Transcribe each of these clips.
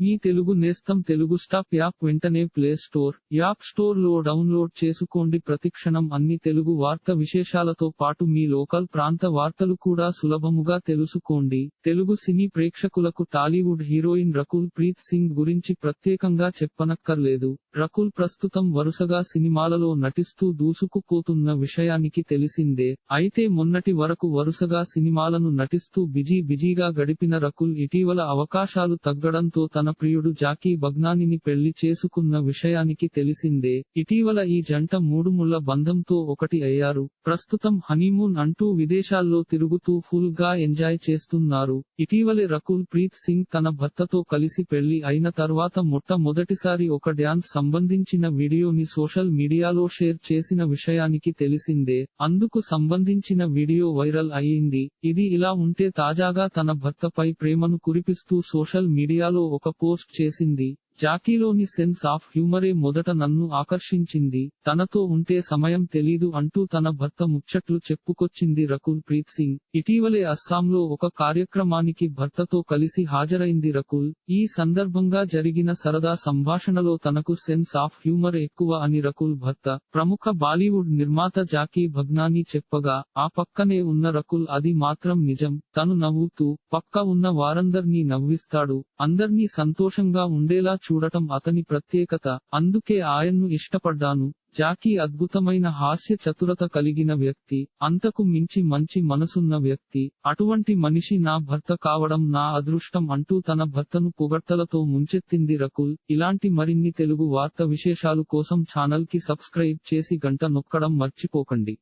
మీ తెలుగు నేస్తం Telugu stop app వెంటనే play store app స్టోర్లో డౌన్లోడ్ చేసుకోండి. ప్రతిక్షణం అన్ని తెలుగు వార్త విశేషాలతో పాటు మీ లోకల్ ప్రాంత వార్తలు కూడా సులభముగా తెలుసుకోండి. తెలుగు సినీ ప్రేక్షకులకు టాలీవుడ్ హీరోయిన్ రకుల్ ప్రీత్ సింగ్ గురించి ప్రత్యేకంగా చెప్పనక్కర్లేదు. రకుల్ ప్రస్తుతం వరుసగా సినిమాలలో నటిస్తూ దూసుకుపోతున్న విషయానికి తెలిసిందే. అయితే మొన్నటి వరకు వరుసగా సినిమాలను నటిస్తూ బిజీ బిజీగా గడిపిన రకుల్ ఇటీవల అవకాశాలు తగ్గడంతో తన ప్రియుడు జాకీ బగ్నానిని పెళ్ళి చేసుకున్న విషయానికి తెలిసిందే. ఇటీవల ఈ జంట మూడుముళ్ళ బంధంతో ఒకటి అయ్యారు. ప్రస్తుతం హనీమూన్ అంటూ విదేశాల్లో తిరుగుతూ ఫుల్గా ఎంజాయ్ చేస్తున్నారు. ఇటీవలే రకుల్ ప్రీత్ సింగ్ తన భర్తతో కలిసి పెళ్ళి అయిన తర్వాత మొట్టమొదటిసారి ఒక డ్యాన్స్ సంబంధించిన వీడియోని సోషల్ మీడియాలో షేర్ చేసిన విషయానికి తెలిసిందే. అందుకు సంబంధించిన వీడియో వైరల్ అయ్యింది. ఇది ఇలా ఉంటే తాజాగా తన భర్తపై ప్రేమను కురిపిస్తూ సోషల్ మీడియాలో ఒక పోస్ట్ చేసింది. జాకీలోని సెన్స్ ఆఫ్ హ్యూమరే మొదట నన్ను ఆకర్షించింది. తనతో ఉంటే సమయం తెలీదు అంటూ తన భర్త ముచ్చట్లు చెప్పుకొచ్చింది రకుల్ ప్రీత్ సింగ్. ఇటీవలే అస్సాంలో ఒక కార్యక్రమానికి భర్తతో కలిసి హాజరైంది రకుల్. ఈ సందర్భంగా జరిగిన సరదా సంభాషణలో తనకు సెన్స్ ఆఫ్ హ్యూమర్ ఎక్కువ అని రకుల్ భర్త ప్రముఖ బాలీవుడ్ నిర్మాత జాకీ భగ్నాని చెప్పగా ఆ పక్కనే ఉన్న రకుల్ అది మాత్రం నిజం. తను నవ్వుతూ పక్క ఉన్న వారందర్నీ నవ్విస్తాడు. అందర్నీ సంతోషంగా ఉండేలా చూడటం అతని ప్రత్యేకత. అందుకే ఆయన్ను ఇష్టపడ్డాను. జాకీ అద్భుతమైన హాస్య చతురత కలిగిన వ్యక్తి అంతకు మించి మంచి మనసున్న వ్యక్తి. అటువంటి మనిషి నా భర్త కావడం నా అదృష్టం అంటూ తన భర్తను పొగడ్తలతో ముంచెత్తింది రకుల్. ఇలాంటి మరిన్ని తెలుగు వార్త విశేషాలు కోసం ఛానల్కి సబ్స్క్రైబ్ చేసి గంట నొక్కడం మర్చిపోకండి.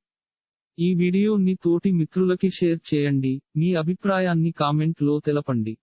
ఈ వీడియోని తోటి మిత్రులకి షేర్ చేయండి. మీ అభిప్రాయాన్ని కామెంట్లో తెలపండి.